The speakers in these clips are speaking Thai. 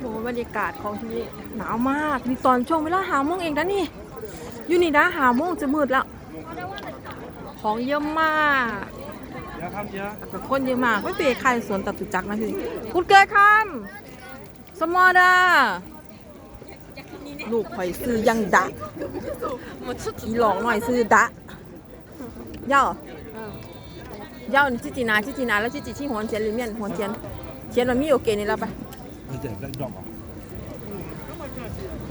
โหบรรยากาศของที่นี่หนาวมากนี่ตอนช่วงเวลาหาโมงเองนะนี่ อยู่นี่นะหาโมงจะมืดแล้ว ของเยอะมากแต่คนเยอะมากไม่เปียใครสวนตัดตุจักนะพี่คุณเกยคำสมอดาลูกข่อยซื้อยังดะอีหลองหน่อยซื้อดะเย่าเย่าจิจีนาจิจีนาแล้วจิจีที่หัวเทียนหรือเมียนหัวเทียนเทียนมันมีโอเคนี่แล้วไป ไม่เจ็บแล้ดอก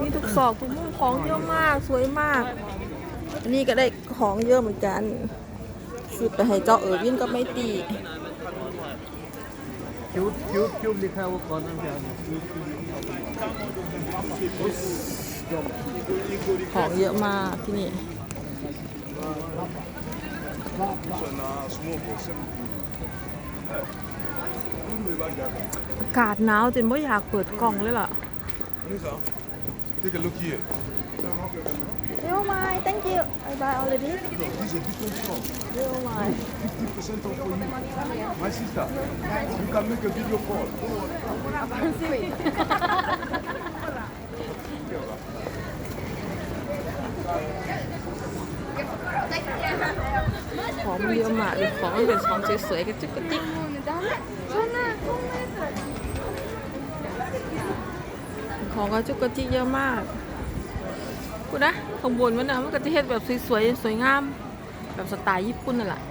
นี่ทุกศอกทุกมุมของเยอะมากสวยมาก อันนี้ก็ได้ของเยอะเหมือนกันชุดไปให้เจ้าเอ๋ยิ่งก็ไม่ตีคิวคิวคิวลิขาวก่อนนะพี่ของเยอะมากที่นี่ อากาศหนาวจนไม่อยากเปิดกล่องเลยล่ะ Take a look here. เดี๋ยวมา thank you I buy already Look, these are different stuff. เดี๋ยวมา50% off for you. My sister, you can make a video call. ของมันเยอะมากเลยของมันเป็นของสวยๆกระจุกกระจิก ของกระจุกกระจิกเยอะมากกูนะข้างบนมันนะมันก็จะเฮ็ดแบบสวยๆสวยงาม แบบสไตล์ญี่ปุ่นนั่นแหละ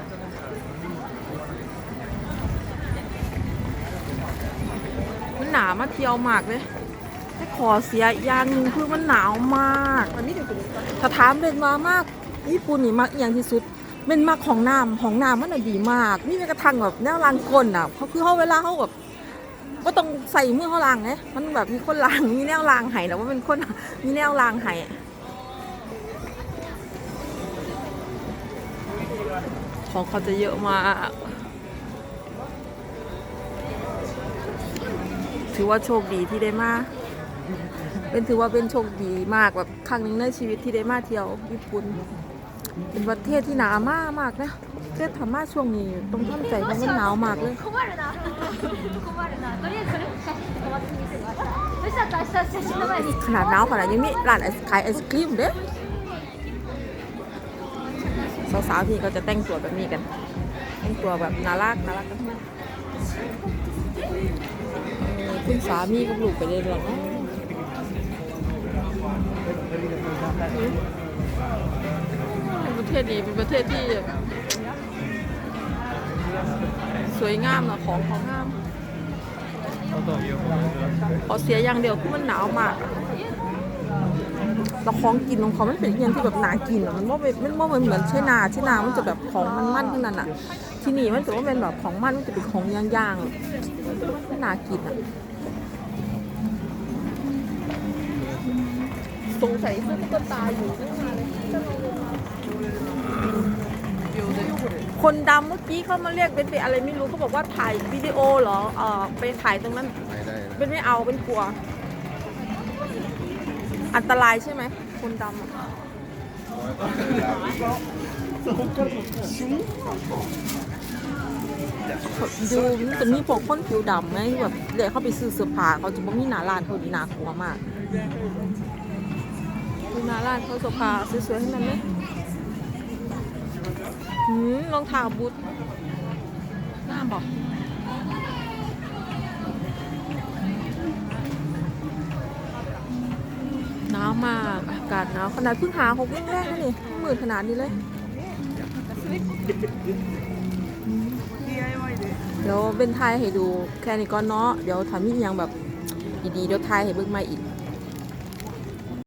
มันหนาวมาเที่ยวมากเลยแต่ขอเสียอย่างหนึ่งคือมันหนาวมากถ้าถามเป็นมามากญี่ปุ่นนี่มากอย่างที่สุดเป็นมากของน้ำของน้ำมันน่ะดีมาก นี่แม้กระทั่งแบบแนวลางก้นอะเขาคือเขาเวลาเขาแบบ ก็ต้องใส่มือเขาล้างไงมันแบบมีคนล้างมีแนวล้างไห้แต่ว่าเป็นคนมีแนวล้างไห้ของเขาจะเยอะมาก ถือว่าโชคดีที่ได้มาเป็นถือว่าเป็นโชคดีมากแบบครั้งหนึ่งในชีวิตที่ได้มาเที่ยวญี่ปุ่น เป็นประเทศที่หนาวมากมากนะประเทศพม่าช่วงนี้ตรงท่ามใจมันหนาวมากเลยขนาดหนาวขนาดยังมีร้านขายไอศครีมเด้สาวๆที่ก็จะแต่งตัวแบบนี้กันแต่งตัวแบบน่ารักน่ารักกัมากคุณสามีก็บลูกไปเรียหรอเประเทศนี้เป็นประเทศที่ สวยงามนะของของงามขอเสียอย่างเดียวคือมันหนาวมากอะแล้วของกินของเขามันเป็นอย่างที่แบบหนากินมันว่าเป็นมันว่ามันเหมือนใช่นาใช่นามันจะแบบของมันมั่นทั้งนั้นอะ ที่นี่มันจะว่าเป็นแบบของมันมันจะเป็นของย่างๆไม่นากินอะสงสัยซื้อตุ๊กตาอยู่ตั้งนานเลย คนดำเมื่อกี้เขามาเรียกเป็นไปอะไรไม่รู้เขาบอกว่าถ่ายวิดีโอเหรอเออไปถ่ายตรงนั้นเป็นไม่เอาเป็นกลัว อันตรายใช่ไหมคนดำอะดูมันจะมีพวกคนผิวดำไหมแบบเดี๋ยวเข้าไปซื้อเสื้อผ้าเขาจะบอกนี่หนาร้านเขาดีหนากลัวมากดูหนาร้านเขาเสื้อผ้าสวยๆให้มันไหม หืมรองเท้าบูทน่าบอกหนาวมากอากาศหนาวขนาดเพิ่งหาหกเร่งแรกนะนี่มืดขนาดนี้เลย เดี๋ยวเป็นไทยให้ดูแค่นี้ก่อนเนาะ เดี๋ยวทำมีอหยังแบบดีๆเดี๋ยวไทยให้เบิ่งม่อีก